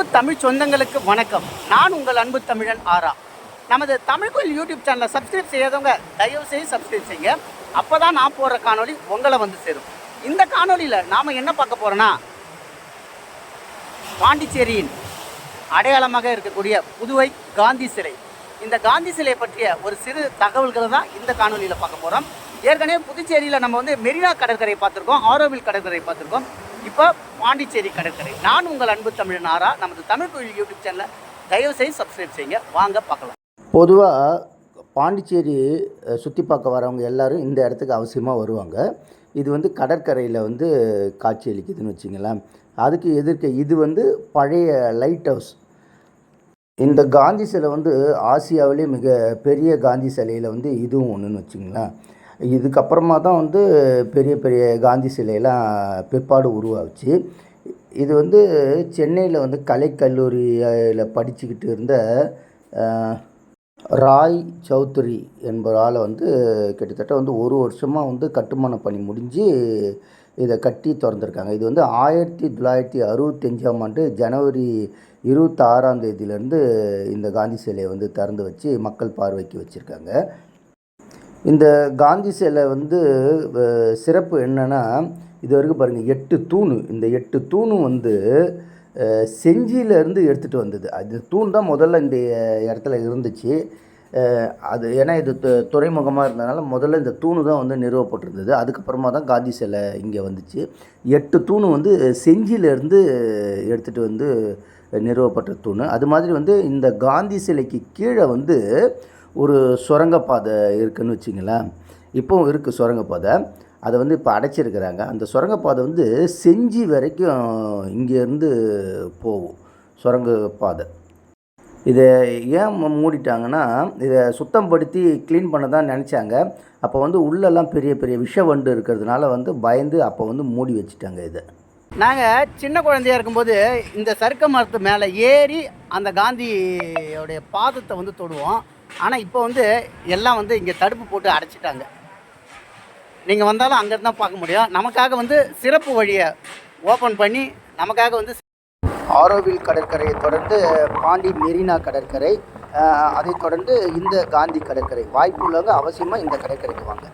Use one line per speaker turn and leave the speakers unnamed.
அன்பு தமிழ் சொந்தங்களுக்கு வணக்கம். நான் உங்கள் அன்பு தமிழன் ஆரா. நமது தமிழ் கோயில் யூடியூப் சேனலை சப்ஸ்கிரைப் செய்யாதவங்க தயவு செய்து சப்ஸ்கிரைப் செய்யுங்க. அப்போ தான் நான் போடுற காணொளி உங்களை வந்து சேரும். இந்த காணொலியில் நாம் என்ன பார்க்க போகிறோன்னா பாண்டிச்சேரியின் அடையாளமாக இருக்கக்கூடிய புதுவை காந்தி சிலை. இந்த காந்தி சிலை பற்றிய ஒரு சிறு தகவல்களை தான் இந்த காணொலியில் பார்க்க போகிறோம் ஏற்கனவே புதுச்சேரியில் நம்ம வந்து மெரினா கடற்கரை பார்த்துருக்கோம் ஆரோவில் கடற்கரை பார்த்துருக்கோம். இப்போ பாண்டிச்சேரி கடற்கரை. நான் உங்கள் அன்பு தமிழ் நாரா நமது தமிழ் தொழில் யூடியூப் சேனலை தயவு செய்து சப்ஸ்கிரைப் செய்யுங்க. வாங்க பார்க்கலாம்.
பொதுவாக பாண்டிச்சேரி சுற்றி பார்க்க வரவங்க எல்லாரும் இந்த இடத்துக்கு அவசியமாக வருவாங்க. இது வந்து கடற்கரையில் வந்து காட்சி அளிக்குதுன்னு வச்சிங்களேன். அதுக்கு எதிர்க்க இது வந்து பழைய லைட் ஹவுஸ் இந்த காந்தி சிலை வந்து ஆசியாவிலே மிக பெரிய காந்தி சிலையில் வந்து இதுவும் ஒன்றுன்னு வச்சுங்களேன். இதுக்கப்புறமா தான் வந்து பெரிய பெரிய காந்தி சிலையெல்லாம் பிற்பாடு உருவாச்சு. இது வந்து சென்னையில் வந்து கலைக்கல்லூரியில் படிச்சுக்கிட்டு இருந்த ராய் சௌத்ரி என்பவரால் வந்து கிட்டத்தட்ட வந்து ஒரு வருஷமாக வந்து கட்டுமான பணி முடிஞ்சு இதை கட்டி திறந்துருக்காங்க. இது வந்து ஆயிரத்தி தொள்ளாயிரத்தி அறுபத்தஞ்சாம் ஆண்டு ஜனவரி இருபத்தாறாம் தேதியிலேருந்து இந்த காந்தி சிலையை வந்து திறந்து வச்சு மக்கள் பார்வைக்கு வச்சுருக்காங்க. இந்த காந்தி சிலை வந்து சிறப்பு என்னென்னா இது வரைக்கும் பாருங்கள் எட்டு தூணு. இந்த எட்டு தூணும் வந்து செஞ்சியிலேருந்து எடுத்துகிட்டு வந்தது. அது தூண் தான் முதல்ல இந்த இடத்துல இருந்துச்சு. அது ஏன்னா இது து- துறைமுகமாக இருந்ததுனால முதல்ல இந்த தூணு தான் வந்து நிறுவப்பட்டிருந்தது. அதுக்கப்புறமா தான் காந்தி சிலை இங்கே வந்துச்சு. எட்டு தூணு வந்து செஞ்சியிலேருந்து எடுத்துகிட்டு வந்து நிறுவப்பட்ட தூண். அது மாதிரி வந்து இந்த காந்தி சிலைக்கு கீழே வந்து ஒரு சுரங்கப்பாதை இருக்குதுன்னு வச்சிங்களேன். இப்போவும் இருக்குது சுரங்கப்பாதை. அதை வந்து இப்போ அடைச்சிருக்கிறாங்க. அந்த சுரங்கப்பாதை வந்து செஞ்சி வரைக்கும் இங்கேருந்து போகும். சுரங்கப்பாதை. இதை ஏன் மூடிட்டாங்கன்னா இதை சுத்தப்படுத்தி க்ளீன் பண்ண தான் நினச்சாங்க. அப்போ வந்து உள்ளெல்லாம் பெரிய பெரிய விஷ வண்டு இருக்கிறதுனால வந்து பயந்து அப்போ வந்து மூடி வச்சுட்டாங்க இதை.
நாங்கள் சின்ன குழந்தையா இருக்கும்போது இந்த சருக்க மரத்து மேலே ஏறி அந்த காந்தியோடைய பாதத்தை வந்து தொடுவோம். ஆனால் இப்போ வந்து எல்லாம் வந்து இங்கே தடுப்பு போட்டு அடைச்சிட்டாங்க. நீங்கள் வந்தாலும் அங்கே தான் பார்க்க முடியும். நமக்காக வந்து சிறப்பு வழியை ஓப்பன் பண்ணி நமக்காக வந்து
ஆரோவில் கடற்கரையை தொடர்ந்து பாண்டி மெரினா கடற்கரை அதைத் தொடர்ந்து இந்த காந்தி கடற்கரை. வாய்ப்பு உள்ளவங்க அவசியமாக இந்த கடற்கரைக்கு வாங்க.